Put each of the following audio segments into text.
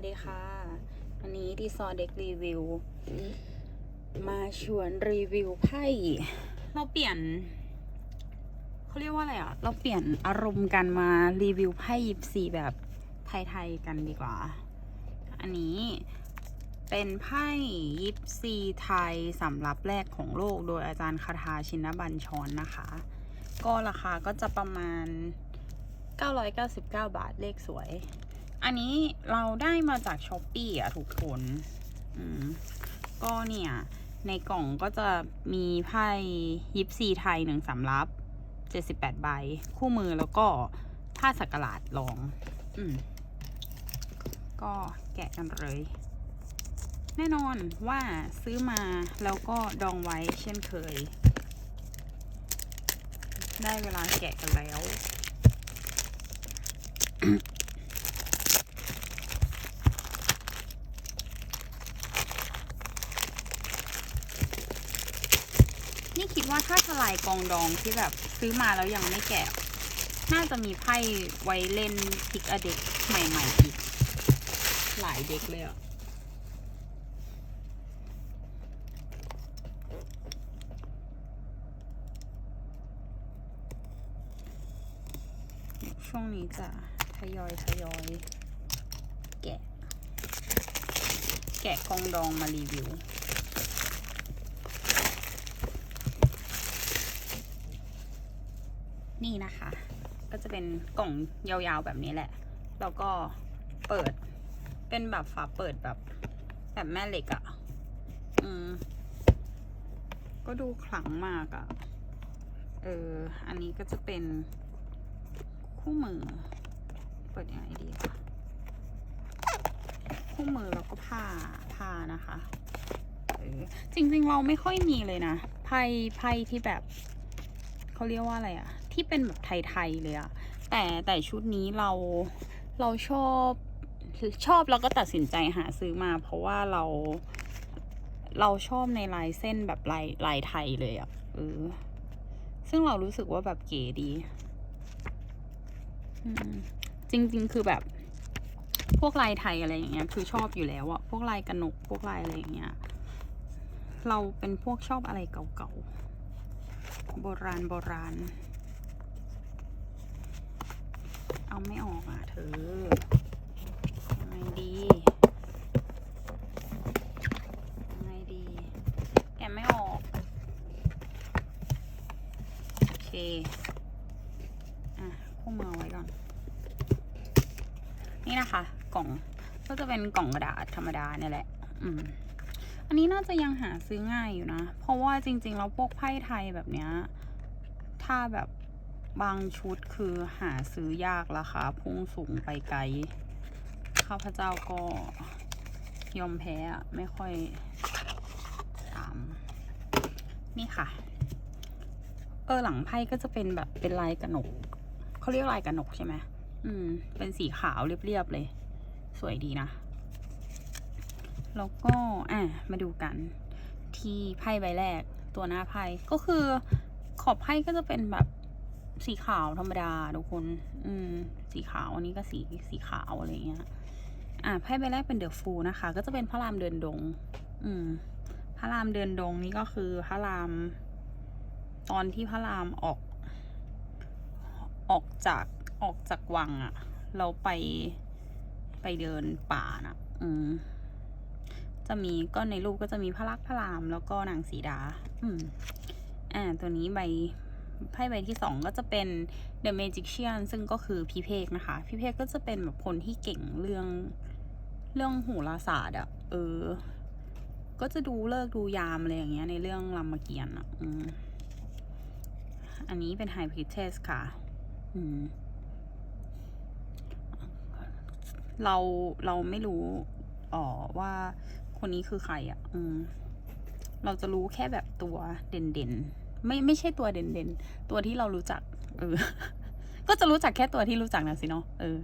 สดีค่ะวันนี้ดีซอเด็กรีวิว มาชวนรีวิวไพ่เราเปลี่ยนเขาเรียกว่าอะไรอะ เราเปลี่ยนอารมณ์กันมารีวิวไพ่ยิปซีแบบไทยๆกันดีกว่า อันนี้เป็นไพ่ยิปซีไทยสำหรับแรกของโลกโดยอาจารย์คาทาชินบัญชรนนะคะ ก็ราคาก็จะประมาณ 999 บาทเลขสวย อันนี้เราได้มาจากช้อปปี้อะทุกคนก็เนี่ย ในกล่องก็จะมีไพ่ยิปซีไทยหนึ่งสำรับ78ใบ คู่มือแล้วก็ผ้าสักหลาดรอง อืม ก็แกะกันเลย แน่นอนว่าซื้อมาแล้วก็ดองไว้เช่นเคย ได้เวลาแกะกันแล้ว คิดว่าถ้าทลายกองดองที่แบบซื้อมาแล้วยังไม่แกะ น่าจะมีไพ่ไว้เล่นพิกอเด็กใหม่ๆอีก หลายเด็กเลยอะช่วงนี้จะทยอยทยอยแกะ แกะกองดองมารีวิว นี่นะคะ ก็จะเป็นกล่องยาวๆแบบนี้แหละ แล้วก็เปิด เป็นแบบฝาเปิดแบบ แบบแม่เหล็กอะ่ะ อืม ก็ดูขลังมากอะ่ะ เออ อันนี้ก็จะเป็นคู่มือ เปิดยังไงดีคะคู่มือแล้วก็ผ้า ผ้านะคะจริงๆ เราไม่ค่อยมีเลยนะไพ่ไพ่ที่แบบ เขาเรียกว่าอะไรอะ ที่เป็นแบบไทยๆเลยอะแต่แต่ชุดนี้เราเราชอบชอบแล้วก็ตัดสินใจหาซื้อมา เพราะว่าเราเราชอบในลายเส้นแบบลายลายไทยเลยอะเออซึ่งเรารู้สึกว่าแบบเก๋ดีอืมจริง ๆ คือแบบพวกลายไทยอะไรอย่างเงี้ย คือชอบอยู่แล้วอะพวกลายกระหนกพวกลายอะไรอย่างเงี้ย เราเป็นพวกชอบอะไรเก่าๆโบราณโบราณ เอาไม่ออกอะเธอยังไงดียังไงดี แกะไม่ออก โอเค อะคู่มือเอาไว้ก่อน นี่นะคะ กล่องก็จะเป็นกล่องกระดาษธรรมดาเนี่ยแหละ อืมอันนี้น่าจะยังหาซื้อง่ายอยู่นะ เพราะว่าจริงๆแล้วพวกไพ่ไทยแบบเนี้ย ถ้าแบบ บางชุดคือหาซื้อยากราคาพุ่งสูงไปไกล ข้าพเจ้าก็ยอมแพ้ไม่ค่อยตาม นี่ค่ะ เออหลังไพ่ก็จะเป็นแบบเป็นลายกระหนก เขาเรียกลายกระหนกใช่ไหมอืม เป็นสีขาวเรียบๆเลย สวยดีนะ แล้วก็อะมาดูกัน ที่ไพ่ใบแรกตัวหน้าไพ่ก็คือขอบไพ่ก็จะเป็นแบบ สีขาวธรรมดาทุกคน อืม สีขาวอันนี้ก็สีสีขาวอะไรเงี้ย อะไพ่ใบแรกเป็นเดอะฟูนะคะ ก็จะเป็นพระรามเดินดง อืม พระรามเดินดงนี่ก็คือพระราม ตอนที่พระรามออก ออกจากออกจากวังอะเราไปไปเดินป่านะอืม จะมีก็ในรูปก็จะมีพระลักษมณ์พระรามแล้วก็นางสีดา อืม อ่า ตัวนี้ใบ ไพ่ใบที่สองก็จะเป็น The Magician ซึ่งก็คือพี่เพกนะคะ พี่เพกก็จะเป็นแบบคนที่เก่งเรื่องเรื่องโหราศาสตร์อะเออ ก็จะดูเลิกดูยามอะไรอย่างเงี้ยในเรื่องรามเกียรติ์อะอืมอันนี้เป็น High Priestess ค่ะ อืม เราเราไม่รู้อ๋อว่าคนนี้คือใครอะ่ะ อืม เราจะรู้แค่แบบตัวเด่นๆ ไม่ไม่ใช่ตัวเด่นๆ ตัวที่เรารู้จัก เออ ก็จะรู้จักแค่ตัวที่รู้จักนะสิเนาะเออ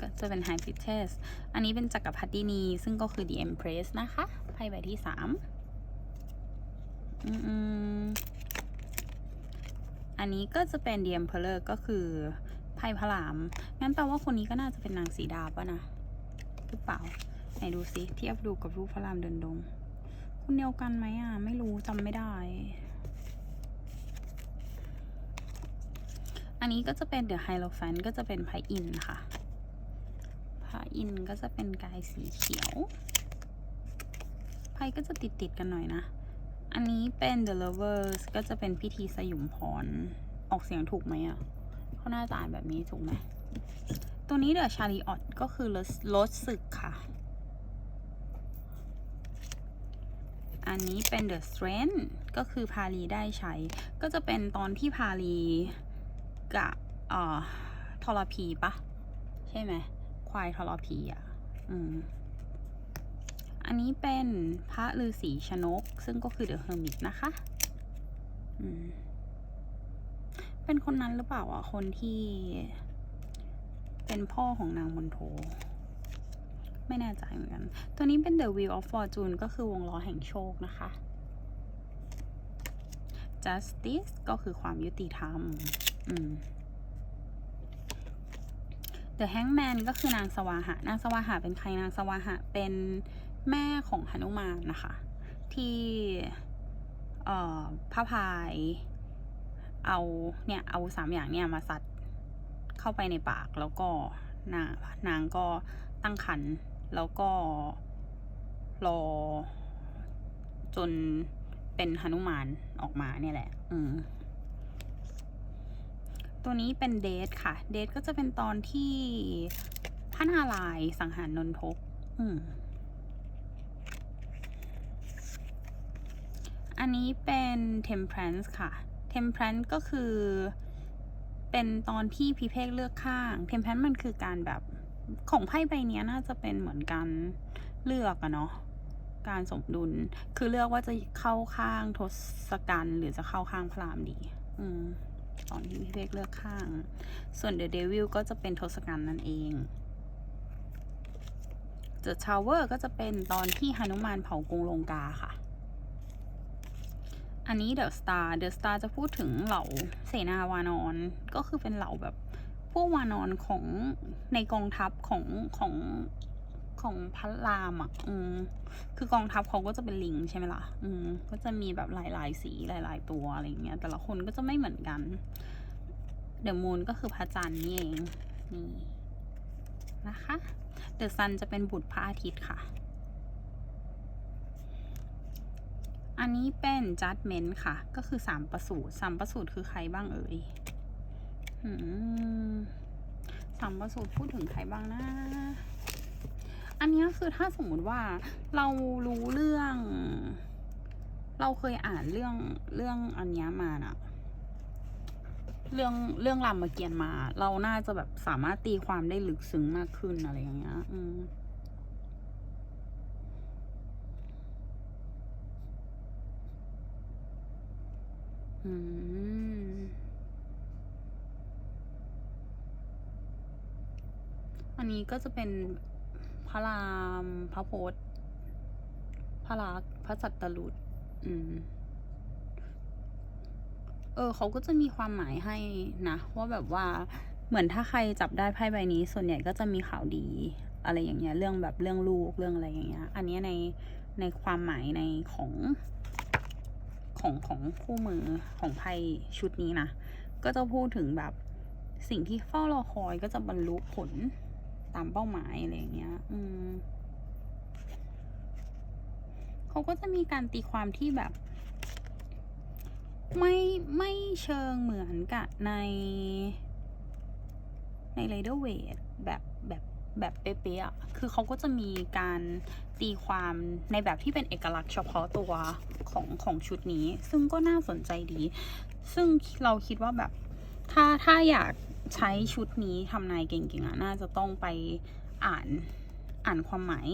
ก็จะเป็น High Priestess อันนี้เป็นจักรพรรดินี ซึ่งก็คือ The Empress นะคะไพ่ใบที่สามอืมอันนี้ก็จะเป็น The Emperor ก็คือไพ่พระราม งั้นแปลว่าคนนี้ก็น่าจะเป็นนางสีดาป่ะนะรือเปล่า ไหนดูซิ เทียบดูกับรูปพระรามเดินดง คุณเดียวกันไหมอะ ไม่รู้จำไม่ได้ อันนี้ก็จะเป็นเดอะไฮโลแฟนก็จะเป็นไพอินค่ะไพอินก็จะเป็นกายสีเขียวไพ่ก็จะติดติดๆกันหน่อยนะ อันนี้เป็น The Lovers ก็จะเป็นพิธีสยุมพร ออกเสียงถูกไหมอะเขาน่าจะอ่านแบบนี้ถูกไหม ตัวนี้เดอะชาริออตก็คือรถรถศึกค่ะ อันนี้เป็น The Strength ก็คือพาลีได้ใช้ ก็จะเป็นตอนที่พาลีกับเอ่อทรพีปะใช่ไหมควายทรพีอะอืมอันนี้เป็นพระฤาษีชนก ซึ่งก็คือ The Hermit นะคะอืมเป็นคนนั้นหรือเปล่าอะ คนที่เป็นพ่อของนางมนโท ไม่แน่ใจเหมือนกัน ตัวนี้เป็น The Wheel of Fortune ก็คือวงล้อแห่งโชคนะคะ Justice ก็คือความยุติธรรมม The Hangman ก็คือนางสวาหะ นางสวาหะเป็นใคร นางสวาหะเป็นแม่ของหนุมานนะคะ ที่พระพายเอาเนี่ยเอาสามอย่างเนี่ยมาซัดเข้าไปในปากแล้วก็นางนางก็ตั้งครรภ์ แล้วก็รอจนเป็นหนุมานออกมาเนี่ยแหละ อืม ตัวนี้เป็นเดทค่ะ เดทก็จะเป็นตอนที่พระนารายสังหารนนทก อืม อันนี้เป็น temperance ค่ะ temperance ก็คือเป็นตอนที่พิเภกเลือกข้าง temperance มันคือการแบบ ของไพ่ใบนี้น่าจะเป็นเหมือนการเลือกอะเนาะการสมดุล คือเลือกว่าจะเข้าข้างทศกัณฐ์หรือจะเข้าข้างพรามดี อืมตอนที่พิเภกเลือกข้าง ส่วน The Devil ก็จะเป็นทศกัณฐ์นั่นเอง The Tower ก็จะเป็นตอนที่หนุมานเผากรุงลงกาค่ะ อันนี้ The Star The Star จะพูดถึงเหล่าเสนาวานอน ก็คือเป็นเหล่าแบบ พวกวานอนของในกองทัพของของของพระรามอะ อืม คือกองทัพเขาก็จะเป็นลิงใช่ไหมล่ะ อืม ก็จะมีแบบหลาย ๆ สีหลาย ๆ ตัวอะไรเงี้ย แต่ละคนก็จะไม่เหมือนกัน เดอะมูนก็คือพระจันทร์นี่เอง นี่นะคะ เดอะซันจะเป็นบุตรพระอาทิตย์ค่ะ อันนี้เป็น judgment ค่ะ ก็คือสามประสูตรสามประสูตรคือใครบ้างเอ่ย สามประสูตรพูดถึงใครบ้างนะ อันนี้คือถ้าสมมุติว่าเรารู้เรื่อง เราเคยอ่านเรื่องเรื่องอันนี้มาน่ะเรื่องเรื่องรามเกียรติ์มา เราน่าจะแบบสามารถตีความได้ลึกซึ้งมากขึ้นอะไรอย่างเงี้ย อืมอืม อันนี้ก็จะเป็นพระรามพระโพธิ์พระลักษมณ์พระสัตตรุษอืม เออ เขาก็จะมีความหมายให้นะว่าแบบว่าเหมือนถ้าใครจับได้ไพ่ใบนี้ ส่วนใหญ่ก็จะมีข่าวดี อะไรอย่างเงี้ย เรื่องแบบเรื่องลูกเรื่องอะไรอย่างเงี้ย อันนี้ในในความหมายในของของของคู่มือของไพ่ชุดนี้นะ ก็จะพูดถึงแบบสิ่งที่เฝ้ารอคอยก็จะบรรลุผล ตามเป้าหมายอะไรอย่างเงี้ย อืมเขาก็จะมีการตีความที่แบบ ไม่ไม่เชิงเหมือนกับในในไรเดอร์เวทแบบแบบแบบเป๊ะๆอะคือเขาก็จะมีการตีความในแบบที่เป็นเอกลักษณ์เฉพาะตัวของของชุดนี้ ซึ่งก็น่าสนใจดี ซึ่งเราคิดว่าแบบถ้าถ้าอยาก ใช้ชุดนี้ทำนายเก่งๆอะน่าจะต้องไปอ่านอ่านความหมาย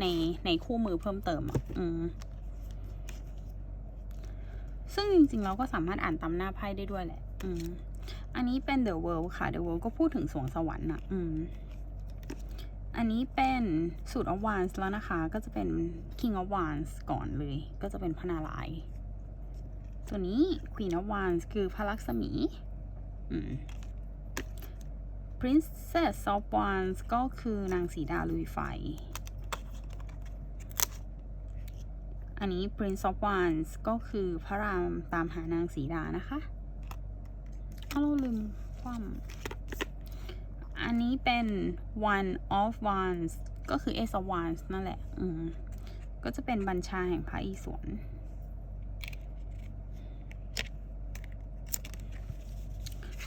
ในในคู่มือเพิ่มเติมอะอืมซึ่งจริงๆเราก็สามารถอ่านตามหน้าไพ่ได้ด้วยแหละ อืม อันนี้เป็น The World ค่ะ The World ก็พูดถึงสวงสวรรค์อะ อืม อันนี้เป็นสูตร of Wands แล้วนะคะ ก็จะเป็น King of Wands ก่อนเลย ก็จะเป็นพระนารายณ์ตัวนี้ Queen of Wands คือพระลักษมี อืม Princess of Wands ก็คือนางสีดาลุยไฟ อันนี้ Prince of Wands ก็คือพระรามตามหานางสีดานะคะเอาเราลืมคว่ำอันนี้เป็น One of Wands ก็คือ Ace of Wands นั่นแหละ อืม ก็จะเป็นบัญชาแห่งพระอิศวร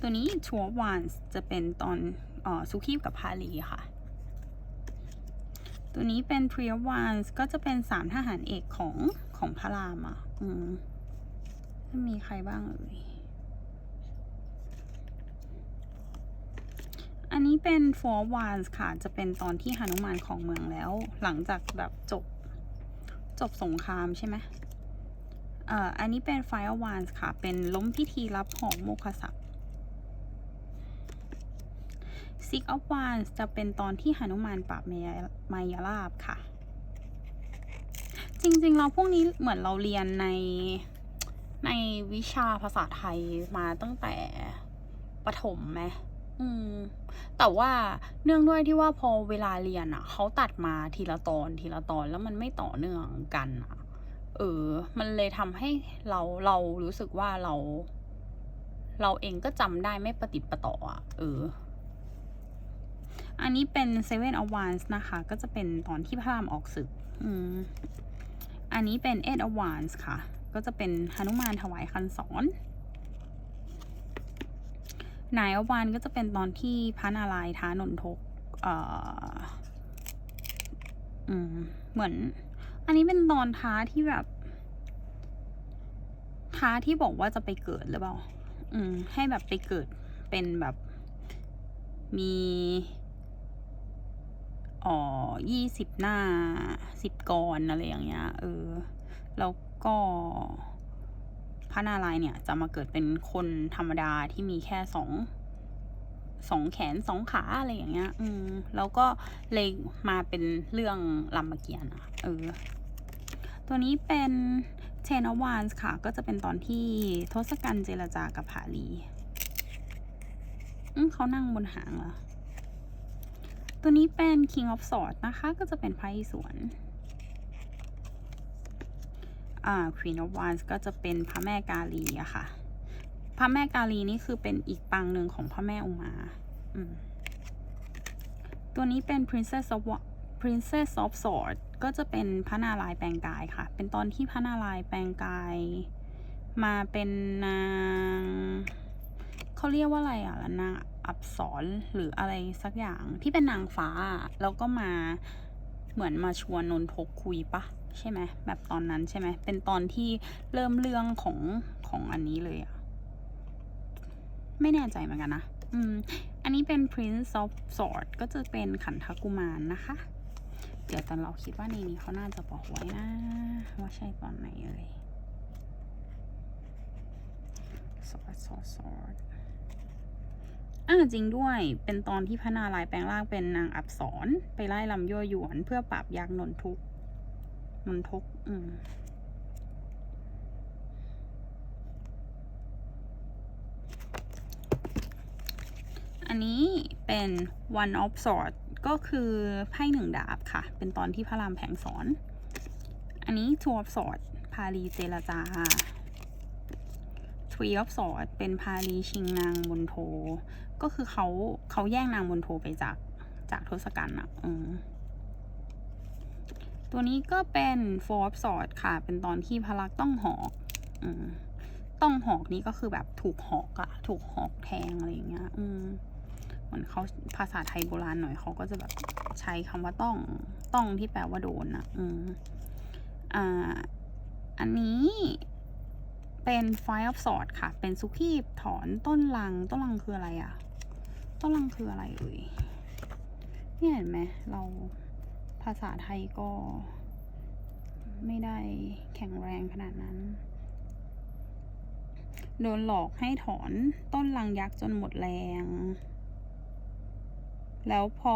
ตัวนี้ Two of Wands จะเป็นตอนเออสุขีกับพาลีค่ะ ตัวนี้เป็น Three of Wands ก็จะเป็นสามทหารเอกของของพระรามอะอืมจะมีใครบ้างเอ่ยอันนี้เป็น Four of Wands ค่ะ จะเป็นตอนที่หนุมานของเมืองแล้ว หลังจากแบบจบ จบสงครามใช่ไหมเอ่อ อันนี้เป็น Five of Wands ค่ะ เป็นล้มพิธีรับของโมคศักดิ์ Six of Wands จะเป็นตอนที่หนุมานปราบมายาลาบค่ะ จริงๆ เราพวกนี้เหมือนเราเรียนในในวิชาภาษาไทยมาตั้งแต่ประถมไหมอืม แต่ว่าเนื่องด้วยที่ว่าพอเวลาเรียนอะ เขาตัดมาทีละตอนทีละตอนแล้วมันไม่ต่อเนื่องกันอะ เออ มันเลยทำให้เราเรารู้สึกว่าเรา เราเองก็จำได้ไม่ประติประต่ออะ เออ อันนี้เป็น Seven of Wands นะคะ ก็จะเป็นตอนที่พระรามออกศึกอันนี้เป็น Eight of Wands ค่ะ ก็จะเป็นหนุมานถวายคันสอนนายอวานก็จะเป็นตอนที่พระนารายณ์ท้านนทก เอ่อเหมือน อันนี้เป็นตอนท้าที่แบบท้าที่บอกว่าจะไปเกิดหรือเปล่า อืม ให้แบบไปเกิดเป็นแบบมี อ๋อยี่สิบหน้าสิบกรอะไรอย่างเงี้ย เออ แล้วก็พระนารายณ์เนี่ยจะมาเกิดเป็นคนธรรมดาที่มีแค่สองสองแขนสองขาอะไรอย่างเงี้ย อืม แล้วก็เลยมาเป็นเรื่องรามเกียรติ์อะเออ ตัวนี้เป็นเทนวานส์ค่ะ ก็จะเป็นตอนที่ทศกัณฐ์เจรจากับผาลีอืมเขานั่งบนหางเหรอ ตัวนี้เป็น King of Swords นะคะ ก็จะเป็นไพ่สวนอ่า Queen of Wands ก็จะเป็นพระแม่กาลีอะค่ะ พระแม่กาลีนี่คือเป็นอีกปางหนึ่งของพระแม่อุมาอืมตัวนี้เป็น Princess of Princess of Swords ก็จะเป็นพระนารายณ์แปลงกายค่ะ เป็นตอนที่พระนารายณ์แปลงกายมาเป็นนางเขาเรียกว่าอะไรอะนาง อับสรหรืออะไรสักอย่างที่เป็นนางฟ้า แล้วก็มาเหมือนมาชวนนนทกคุยปะใช่ไหมแบบตอนนั้นใช่ไหมเป็นตอนที่เริ่มเรื่องของของอันนี้เลยอะไม่แน่ใจเหมือนกันนะอืมอันนี้เป็น Prince of Sword ก็จะเป็นขันทกุมารนะคะ เดี๋ยวตอนเราคิดว่าในนี้เขาน่าจะบอกไว้นะ ว่าใช่ตอนไหนเอ่ย Sword Sword Sword อ่าจริงด้วย เป็นตอนที่พระนารายณ์แปลงร่างเป็นนางอับสรไปไล่ลำยั่วยวน เพื่อปราบยักษ์นนทุกนนทุกอืมอันนี้เป็น one of sword ก็คือไพ่หนึ่งดาบค่ะ เป็นตอนที่พระรามแผงสอน อันนี้ two of sword พาลีเจรจา three of sword เป็นพาลีชิงนางมนโท ก็คือเขาเขาแย่งนางมนโทไปจากจากทศกัณฐ์อะอืมตัวนี้ก็เป็น four of swords ค่ะ เป็นตอนที่พระลักษมณ์ต้องหอกอืมต้องหอกนี้ก็คือแบบถูกหอกอะถูกหอกแทงอะไรอย่างเงี้ย อืมเหมือนเขาภาษาไทยโบราณหน่อยเขาก็จะแบบใช้คำว่าต้องต้องที่แปลว่าโดนอะอืมอ่า อันนี้เป็น Five of Swords ค่ะ เป็นสุขีบถอนต้นลัง ต้นลังคืออะไรอะ ต้นลังคืออะไรเอ่ยเนี่ยเห็นไหมเราภาษาไทยก็ ไม่ได้แข็งแรงขนาดนั้น โดนหลอกให้ถอนต้นลังยักษ์จนหมดแรง แล้วพอ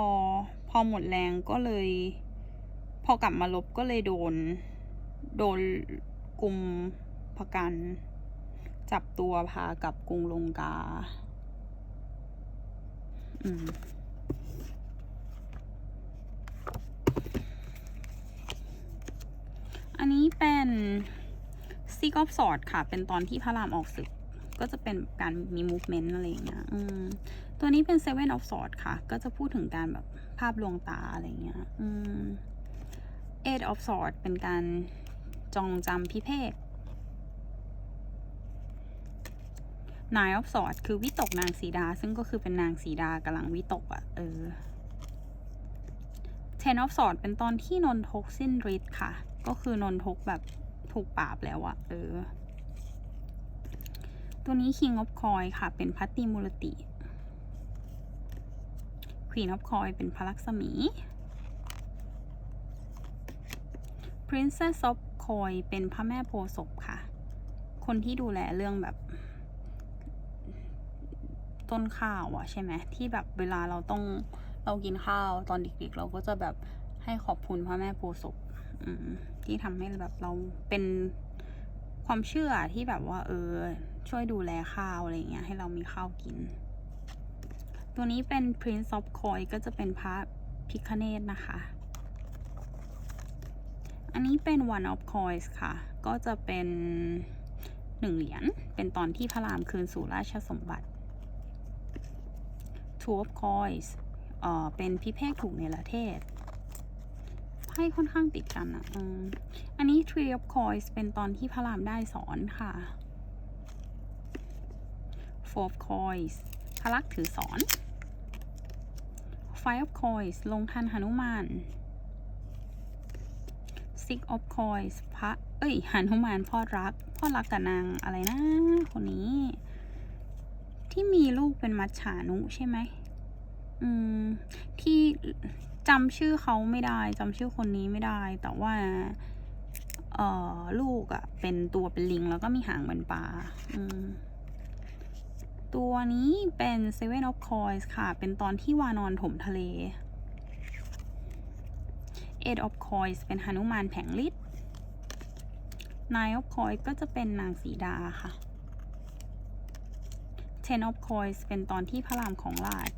พอหมดแรงก็เลย พอกลับมาลบก็เลยโดน โดนกลุ่มพกัน จับตัวพากลับกรุงลงกา อันนี้เป็น Six of Swords ค่ะ เป็นตอนที่พระรามออกศึก ก็จะเป็นการมี movement อะไรอย่างเงี้ยตัวนี้เป็น Seven of Swords ค่ะ ก็จะพูดถึงการแบบภาพลวงตาอะไรอย่างเงี้ยอืม Eight of Swords เป็นการจองจำพิเภก Nine of Swords คือวิตกนางสีดา ซึ่งก็คือเป็นนางสีดากำลังวิตกอะ่ะ เออ Ten of Swords เป็นตอนที่นนทกสิ้นฤทธิ์ค่ะ ก็คือนนทกแบบถูกปราบแล้วอะเออ ตัวนี้ King of Coin ค่ะ เป็นพัตติมุรติ Queen of Coin เป็นพระลักษมี Princess of Coin เป็นพระแม่โพศพค่ะ คนที่ดูแลเรื่องแบบ ต้นข้าวอะใช่ไหมที่แบบเวลาเราต้องเรากินข้าวตอนเด็กๆ เราก็จะแบบให้ขอบคุณพระแม่โพศพที่ทำให้แบบเราเป็นความเชื่อที่แบบว่า เออ ช่วยดูแลข้าวอะไรเงี้ยให้เรามีข้าวกิน ตัวนี้เป็น Prince of Coin ก็จะเป็นพระพิคเนตนะคะ อันนี้เป็น One of Coins ค่ะ ก็จะเป็นหนึ่งเหรียญ เป็นตอนที่พระรามคืนสู่ราชสมบัติ Two of Coins เออเป็นพิเภกถูกในประเทศไพ่ค่อนข้างติดกันอะอันนี้ Three of Coins เป็นตอนที่พระรามได้สอนค่ะ Four of Coins พระลักษณ์ถือสอน Five of Coins ลงทันหนุมาน Six of Coins พระ เอ้ยหนุมานพ่อรัก พ่อรักกับนางอะไรนะ คนนี้ ที่มีลูกเป็นมัจฉานุใช่ไหมอืม ที่จำชื่อเขาไม่ได้จำชื่อคนนี้ไม่ได้ แต่ว่า เอ่อ ลูกอะ่ะ เป็นตัวเป็นลิง แล้วก็มีหางเหมือนปลาอืมตัวนี้เป็น Seven of Coins ค่ะ เป็นตอนที่วานอนถมทะเล Eight of Coins เป็นหนุมานแผงฤทธิ์ Nine of Coins ก็จะเป็นนางสีดาค่ะ Ten of Coins เป็นตอนที่พระรามของราช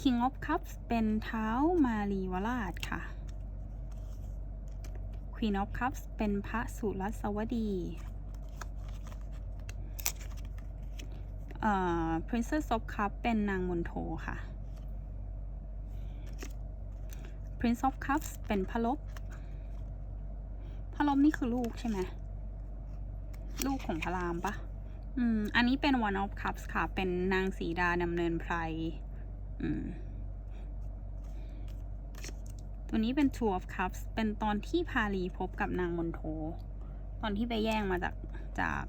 King of Cups เป็นเท้ามารีวราชค่ะ Queen of Cups เป็นพระสุรัสวดีเอ่อ Princess of Cups เป็นนางมนโทค่ะ Prince of Cups เป็นพระลบพระลบนี่คือลูกใช่ไหม ลูกของพระรามปะ อืม อันนี้เป็น One of Cups ค่ะ เป็นนางสีดาดำเนินไพรอืม ตัวนี้เป็น Two of Cups เป็นตอนที่พาลีพบกับนางมนโท ตอนที่ไปแย่งมาจากจาก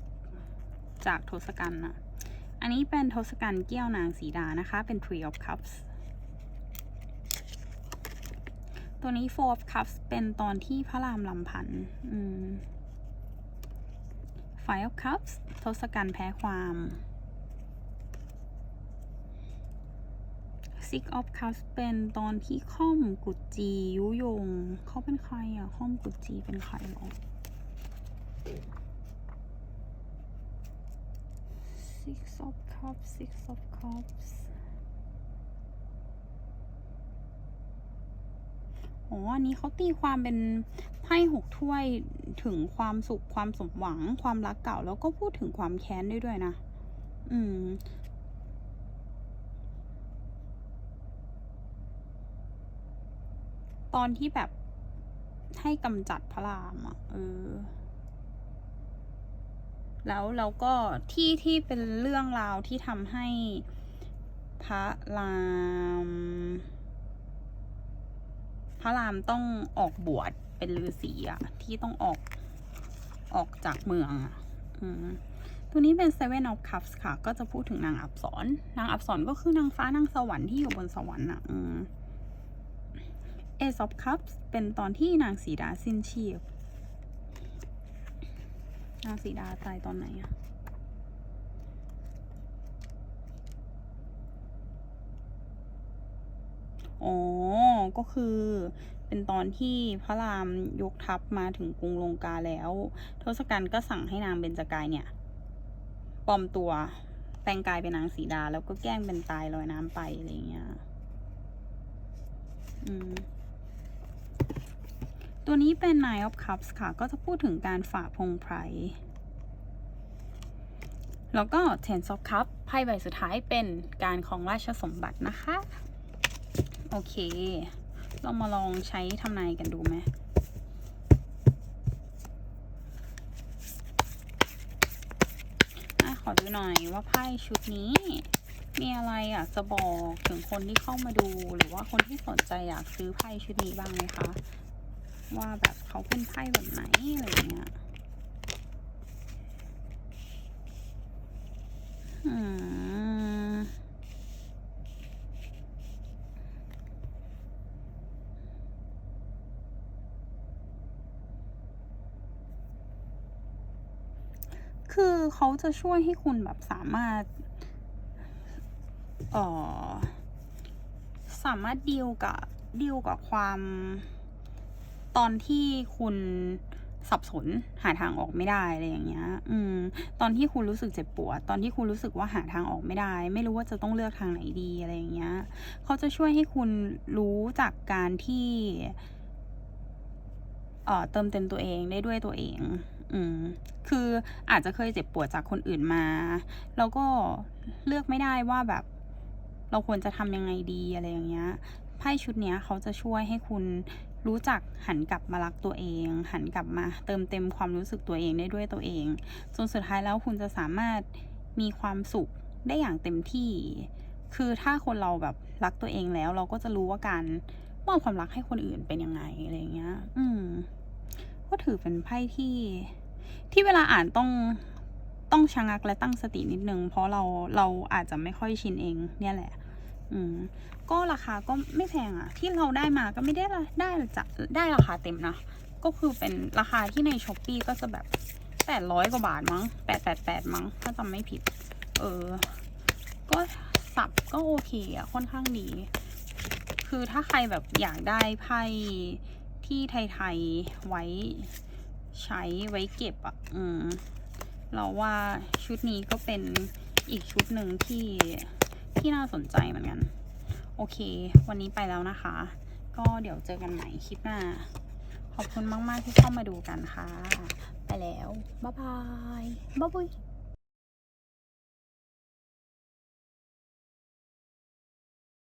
จากทศกัณฐ์นะอันนี้เป็นทศกัณฐ์เกี้ยวนางสีดานะคะ เป็น Three of Cups ตัวนี้ Four of Cups เป็นตอนที่พระรามลำพันธ์อืม Five of Cups ทศกัณฐ์แพ้ความ Six of Cups เป็นตอนที่ข้อมกุจจียุยง เขาเป็นใครอะข้อมกุจจีเป็นใครหรอ Six of Cups Six of Cups อ๋อ อันนี้เขาตีความเป็น ไพ่หกถ้วยถึงความสุขความสมหวัง ความรักเก่า แล้วก็พูดถึงความแค้นได้ด้วยนะ อืมตอนที่แบบให้กำจัดพระรามอะเออ แล้วแล้วก็ที่ที่เป็นเรื่องราวที่ทำให้พระราม พระรามต้องออกบวช เป็นฤาษีอะที่ต้องออกออกจากเมืองอะอตัวนี้เป็น Seven of Cups ค่ะ ก็จะพูดถึงนางอับสรนางอับสรก็คือนางฟ้านางสวรรค์ที่อยู่บนสวรรค์อะอืม Ace of Cups เป็นตอนที่นางสีดาสิ้นชีพ นางสีดาตายตอนไหนอะอ๋อ ก็คือ เป็นตอนที่พระรามยกทัพมาถึงกรุงลงกาแล้ว ทศกัณฐ์ก็สั่งให้นางเบญจกายเนี่ยปลอมตัวแปลงกายเป็นนางสีดา แล้วก็แกล้งเป็นตายลอยน้ำไปอะไรเงี้ยอืมตัวนี้เป็น Nine of Cups ค่ะ ก็จะพูดถึงการฝากพงไพรแล้วก็ Ten of Cups ไพ่ใบสุดท้ายเป็นการของราชสมบัตินะคะ โอเค เรามาลองใช้ทำนายกันดูไหมขอดูหน่อยว่าไพ่ชุดนี้ มีอะไรอยากจะบอกถึงคนที่เข้ามาดูหรือว่าคนที่สนใจอยากซื้อไพ่ชุดนี้บ้างไหมคะ ว่าแบบเขาเป็นไพ่แบบไหนอะไรเงี้ย อืม คือเขาจะช่วยให้คุณแบบสามารถเอ่อสามารถดีลกับดีลกับความตอนที่คุณสับสนหาทางออกไม่ได้อะไรอย่างเงี้ย อืม ตอนที่คุณรู้สึกเจ็บปวด ตอนที่คุณรู้สึกว่าหาทางออกไม่ได้ ไม่รู้ว่าจะต้องเลือกทางไหนดีอะไรอย่างเงี้ย เขาจะช่วยให้คุณรู้จากการที่ เอ่อ เติมเต็มตัวเองได้ด้วยตัวเอง อืมคืออาจจะเคยเจ็บปวดจากคนอื่นมา แล้วก็เลือกไม่ได้ว่าแบบ เราควรจะทำยังไงดีอะไรอย่างเงี้ยไพ่ชุดเนี้ยเขาจะช่วยให้คุณรู้จักหันกลับมารักตัวเอง หันกลับมาเติมเต็มความรู้สึกตัวเองได้ด้วยตัวเองจนสุดท้ายแล้วคุณจะสามารถมีความสุขได้อย่างเต็มที่ คือถ้าคนเราแบบรักตัวเองแล้ว เราก็จะรู้ว่าการมอบความรักให้คนอื่นเป็นยังไงอะไรอย่างเงี้ย อืม ก็ถือเป็นไพ่ที่ ที่เวลาอ่านต้องต้องชะงักและตั้งสตินิดนึง เพราะเราเราอาจจะไม่ค่อยชินเอง เนี่ยแหละ อืม ก็ราคาก็ไม่แพงอะที่เราได้มาก็ไม่ได้ละได้จะได้ราคาเต็มนะ ก็คือเป็นราคาที่ในช้อปปีก็จะแบบแปดร้อยกว่าบาทมั้งแปดแปดแปดมั้ง ถ้าจำไม่ผิด เออ ก็สับก็โอเคอะค่อนข้างดี คือถ้าใครแบบอยากได้ไพ่ที่ไทย ๆ ไว้ ใช้ไว้เก็บอะอืม เราว่าชุดนี้ก็เป็นอีกชุดหนึ่งที่ที่น่าสนใจเหมือนกัน โอเค วันนี้ไปแล้วนะคะ ก็เดี๋ยวเจอกันใหม่คลิปหน้า ขอบคุณมาก ๆ ที่เข้ามาดูกันค่ะ ไปแล้ว บ๊ายบาย บ๊ายบาย